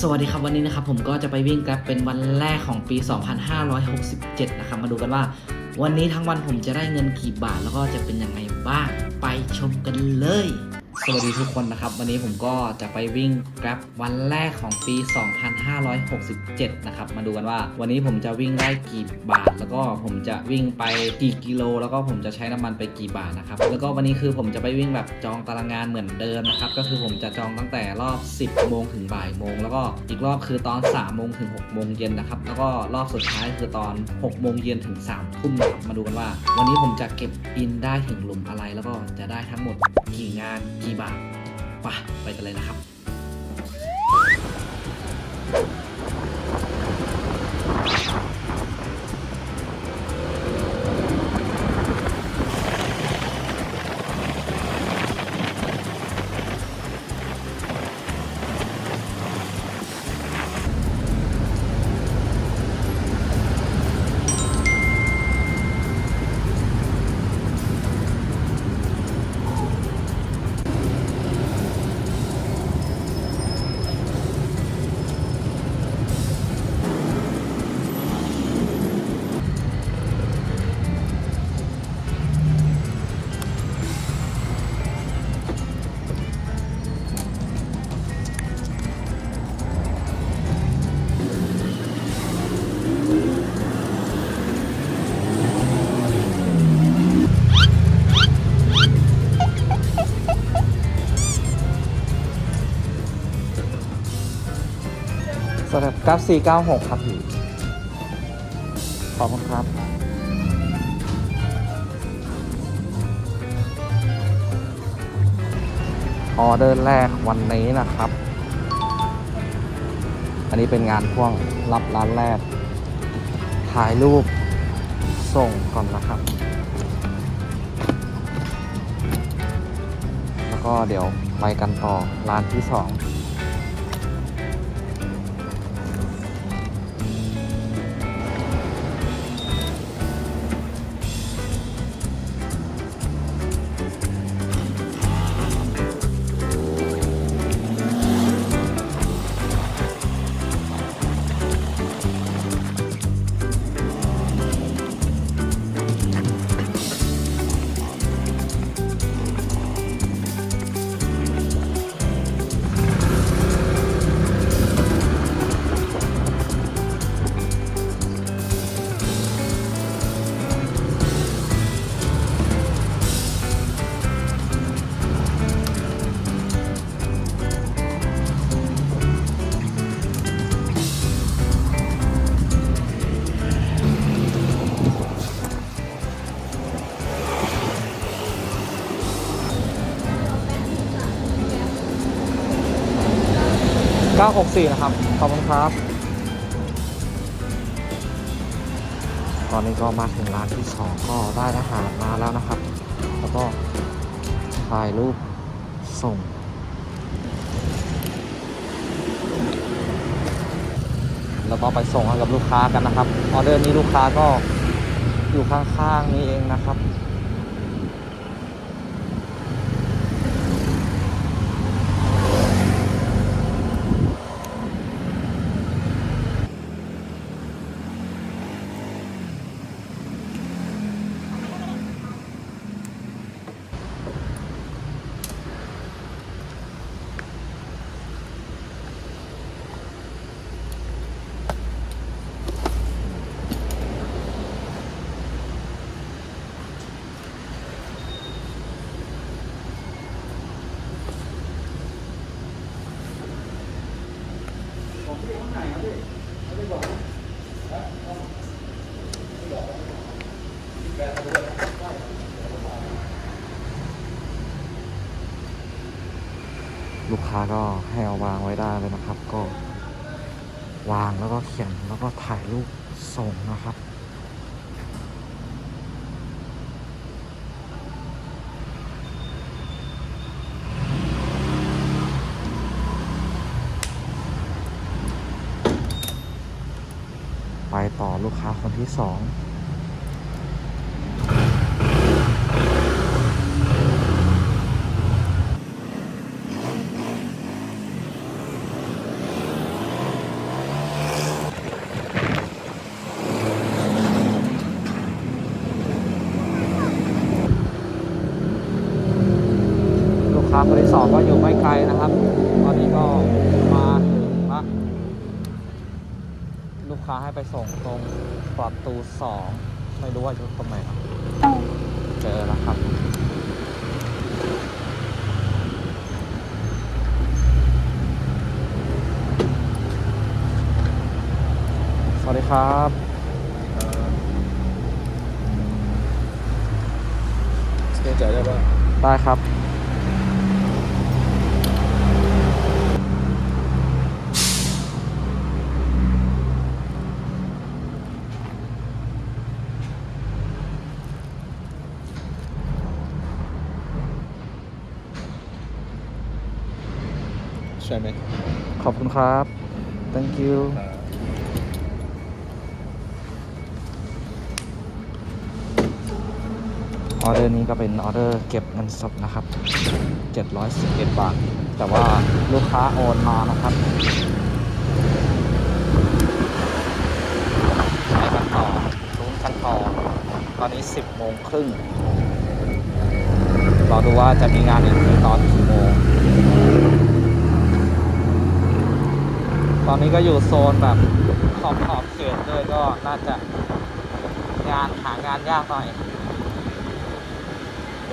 สวัสดีครับวันนี้นะครับผมก็จะไปวิ่งแกลบเป็นวันแรกของปี 2567 นะครับมาดูกันว่า วันนี้ทั้งวันผมจะได้เงินกี่บาทแล้วก็จะเป็นยังไงบ้างไปชมกันเลย สวัสดีทุกคนนะครับ วันนี้ผมก็จะไปวิ่งแกร็บวันแรกของปี 2567 นะครับ มาดูกันว่า วันนี้ผมจะวิ่งได้กี่บาท แล้วก็ผมจะวิ่งไปกี่กิโล แล้วก็ผมจะใช้น้ำมันไปกี่บาทนะครับ แล้วก็วันนี้คือผมจะไปวิ่งแบบจองตารางงานเหมือนเดิมนะครับ ก็คือผมจะจองตั้งแต่รอบ 10 โมงถึงบ่ายโมง แล้วก็อีกรอบคือตอน 3 โมงถึง 6 โมงเย็นนะครับ แล้วก็รอบสุดท้ายคือตอน 6 โมงเย็นถึง 3 ทุ่มนะครับมาดูกันว่า วันนี้ผมจะเก็บอินได้ถึงหลุมอะไร แล้วก็จะได้ทั้งหมดกี่งานกี่บาทไปไปกันเลยนะครับ กราฟ496 ครับพี่ขอบคุณครับ ออเดอร์แรกวันนี้นะครับ อันนี้เป็นงานพ่วงรับร้านแรก ถ่ายรูปส่งก่อนนะครับ แล้วก็เดี๋ยวไปกันต่อร้านที่สอง 964 นะครับ ขอบคุณครับ ตอนนี้ก็มาถึงร้านที่สองก็ได้อาหารมาแล้วนะครับ แล้วก็ถ่ายรูปส่ง แล้วก็ไปส่งให้กับลูกค้ากันนะครับ ออเดอร์นี้ลูกค้าก็อยู่ข้างๆนี้เองนะครับ ลูกค้าก็ให้เอาวางไว้ได้เลยนะครับ ก็ วางแล้วก็เขียนแล้วก็ถ่ายรูปส่งนะครับไปต่อลูกค้าคนที่สอง ค้าให้ไปส่งตรงประตูสองไม่รู้ว่าอยู่ตรงไหนครับเจอแล้วครับ สวัสดี ครับ สแกนจ่ายได้ป่ะได้ครับ ใช่ไหมขอบคุณครับ thank you อ ออเดอร์นี้ก็เป็นออเดอร์เก็บเงินสดนะครับ 711 บาท แต่ว่าลูกค้าโอนมานะครับไปกันต่อลุ้นกันต่อ ตอนนี้ 10โมงครึ่งรอดูว่าจะมีงานอีกทีตอนกี่โมง ตอนนี้ก็อยู่โซนแบบขอบขอบเขตด้วยก็น่าจะงานหางานยากหน่อย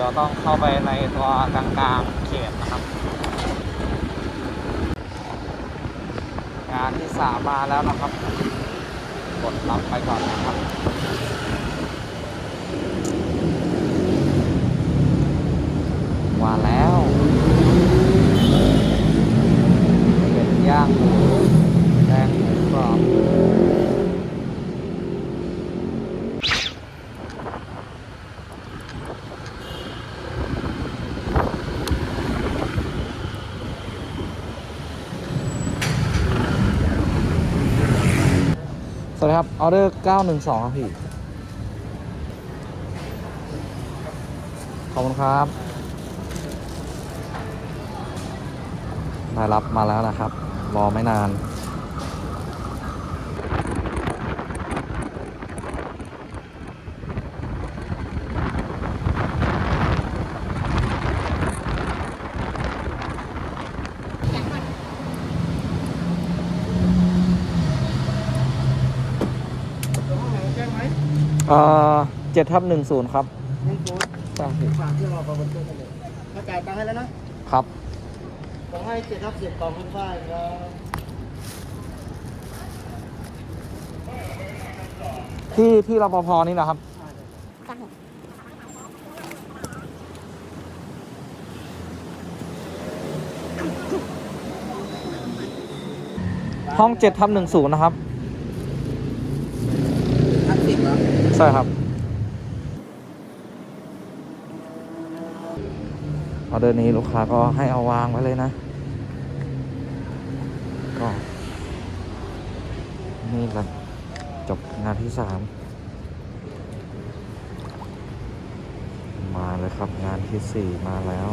ดี๋ยวต้องเข้าไปในตัวกลางๆเขตนะครับ งานที่สามมาแล้วนะครับ กดรับไปก่อนนะครับ ว่าแล้ว เป็นย่างหมูแดงหมูกรอบ ส วัสดีครับ ออเดอร์ 912 ครับพี่ ขอบคุณครับได้รับมาแล้วนะครับ รอไม่นาน แจ้งไห มเอ่อเจ็ดทับหนึ่งศูนย์ครับหนึ่งศูนย์ใช่พี่ฝากที่รอประวันตัวกันเลยถ้าจ่ายตังค์ให้แล้วนะครับผมให้เจ็ดทับสิบกล่องคุณฝ้ายครับที่ที่รปภนี่นะครับ ห้องเจ็ดทับหนึ่งศูนย์นะครับ ทับสิบเหรอ ใช่ครับออเดอร์นี้ลูกค้าก็ให้เอาวางไว้เลยนะ ก็ นี่แหละจบงานที่สามมาเลยครับงานที่สี่มาแล้ว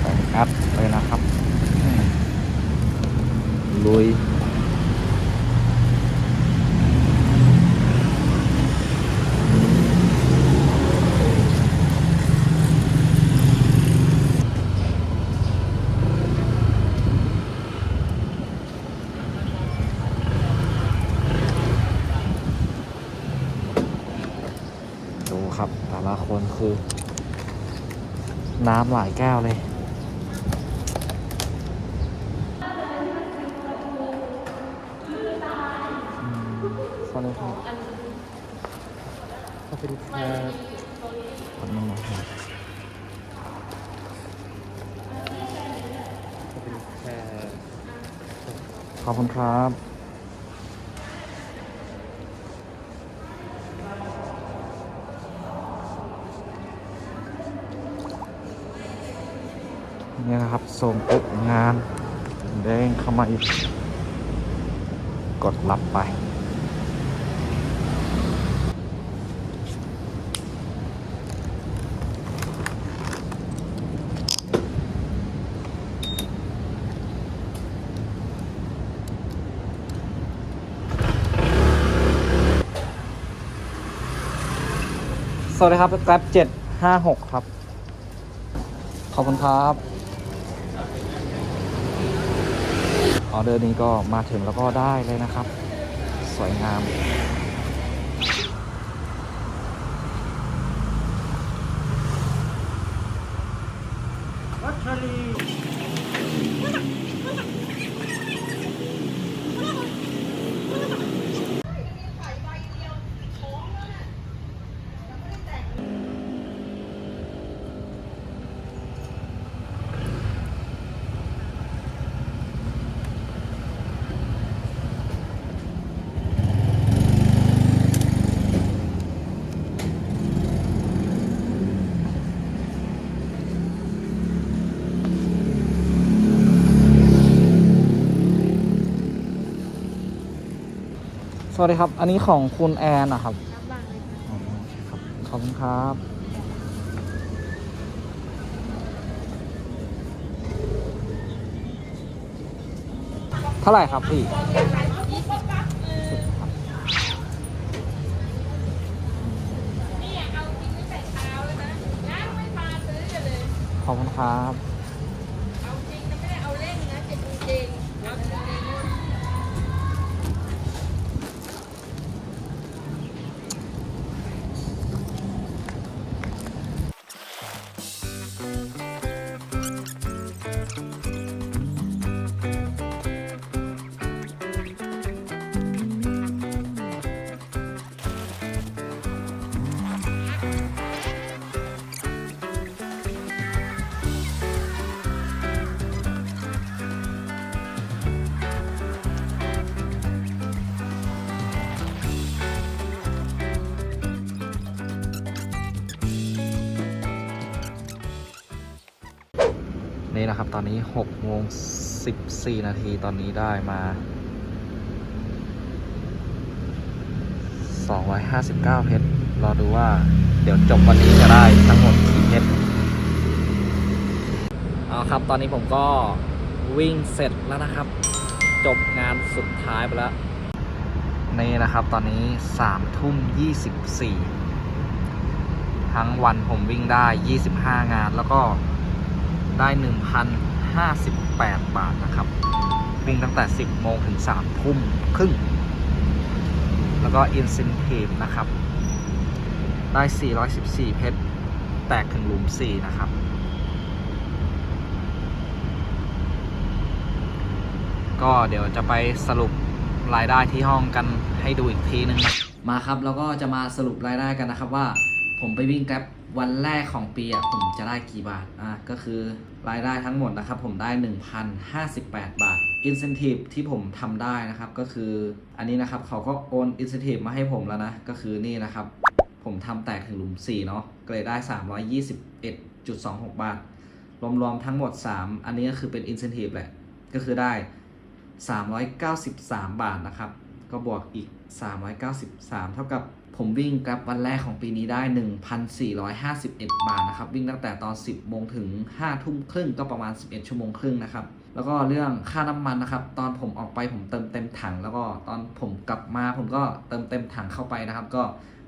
ใส่อัดเลยนะครับอืมลุย ดูครับ แต่ละคนคือ น้ำหลายแก้วเลยสวัสดีครับขอบคุณครับขอบคุณครับขอบคุณครับ นี่นะครับส่งปุ๊บงานเด้งเข้ามาอีก กดรับไป สวัสดีครับแกร็บเจ็ดห้าหกครับ ขอบคุณครับ ออเดอร์นี้ก็มาถึงแล้วก็ได้เลยนะครับ สวยงาม สวัสดีครับ อันนี้ของคุณแอนนะครับรับวางเลยค่ะอ๋อโอเคครับขอบคุณครับ เท่าไหร่ครับพี่นี่เอาจริงตั้ นี่นะครับ ตอนนี้6โมง14นาทีตอนนี้ได้มา259เพชรรอดูว่าเดี๋ยวจบวันนี้จะได้ทั้งหมดกี่เพชรเอาครับ ตอนนี้ผมก็วิ่งเสร็จแล้วนะครับ จบงานสุดท้ายไปแล้วนี่นะครับ ตอนนี้3ทุ่ม24ทั้งวันผมวิ่งได้ 25 งานแล้วก็ ได้ 1,058 บาทนะครับ วิ่งตั้งแต่ 10 โมงถึง 3 ทุ่มครึ่ง แล้วก็ Incentive นะครับ ได้ 414 เพชร แตกถึงหลุม 4 นะครับ ก็เดี๋ยวจะไปสรุปรายได้ที่ห้องกันให้ดูอีกทีนึงนะมาครับ แล้วก็จะมาสรุปรายได้กันนะครับว่าผมไปวิ่งแกร็บ วันแรกของปีอะผมจะได้กี่บาทอะก็คือรายได้ทั้งหมดนะครับผมได้ 1,058 บาท Incentive ที่ผมทำได้นะครับก็คืออันนี้นะครับเขาก็โอน Incentive มาให้ผมแล้วนะ ก็คือนี่นะครับ ผมทำแตกถึงหลุม 4 เนาะก็เลยได้ 321.26 บาท รวมๆทั้งหมด 3 อันนี้ก็คือเป็น Incentive แหละ ก็คือได้ 393 บาทนะครับ ก็บวกอีก 393 เท่ากับ ผมวิ่งกราฟวันแรกของปีนี้ได้ 1,451 บาทนะครับ วิ่งตั้งแต่ตอน 10โมงถึง5ทุ่มครึ่งก็ประมาณ 11 ชั่วโมงครึ่งนะครับ แล้วก็เรื่องค่าน้ำมันนะครับ ตอนผมออกไปผมเติมเต็มถัง แล้วก็ตอนผมกลับมาผมก็เติมเต็มถังเข้าไปนะครับ ก็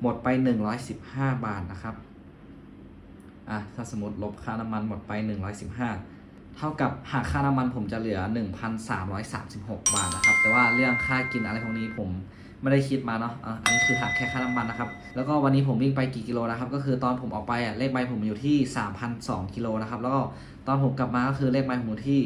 หมดไป 115 บาทนะครับอะถ้าสมมติลบค่าน้ำมันหมดไป 115 เท่ากับหากค่าน้ำมันผมจะเหลือ 1,336 บาทนะครับ แต่ว่าเรื่องค่ากินอะไรพวกนี้ผมไม่ได้คิดมาเนาะอะอันนี้คือหักแค่ค่าน้ำมันนะครับ แล้วก็วันนี้ผมวิ่งไปกี่กิโลนะครับ ก็คือตอนผมออกไปอะเลขใบผมอยู่ที่ 3,002กิโลนะครับ แล้วก็ตอนผมกลับมาก็คือเลขใบผมอยู่ที่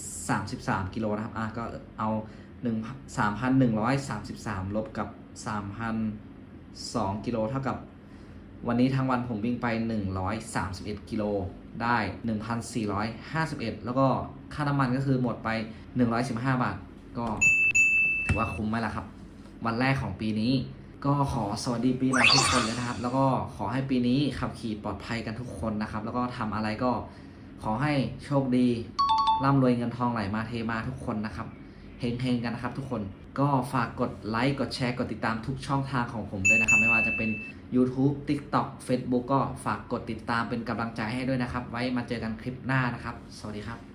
3,133กิโลนะครับ อะก็เอา1 3,133ลบกับ 3,002กิโลเท่ากับ วันนี้ทั้งวันผมวิ่งไป 131 กิโลได้ 1,451 แล้วก็ค่าน้ำมันก็คือหมดไป 115 บาท ก็ถือว่าคุ้มไหมล่ะครับ วันแรกของปีนี้ ก็ขอสวัสดีปีใหม่ทุกคนเลยนะครับ แล้วก็ขอให้ปีนี้ขับขี่ปลอดภัยกันทุกคนนะครับ แล้วก็ทำอะไรก็ขอให้โชคดีร่ำรวยเงินทองไหลมาเทมาทุกคนนะครับเฮงๆกันนะครับทุกคน ก็ฝากกดไลค์ กดแชร์ กดติดตามทุกช่องทางของผมด้วยนะครับ ไม่ว่าจะเป็น YouTube TikTok Facebook ก็ฝากกดติดตามเป็นกำลังใจให้ด้วยนะครับ ไว้มาเจอกันคลิปหน้านะครับ สวัสดีครับ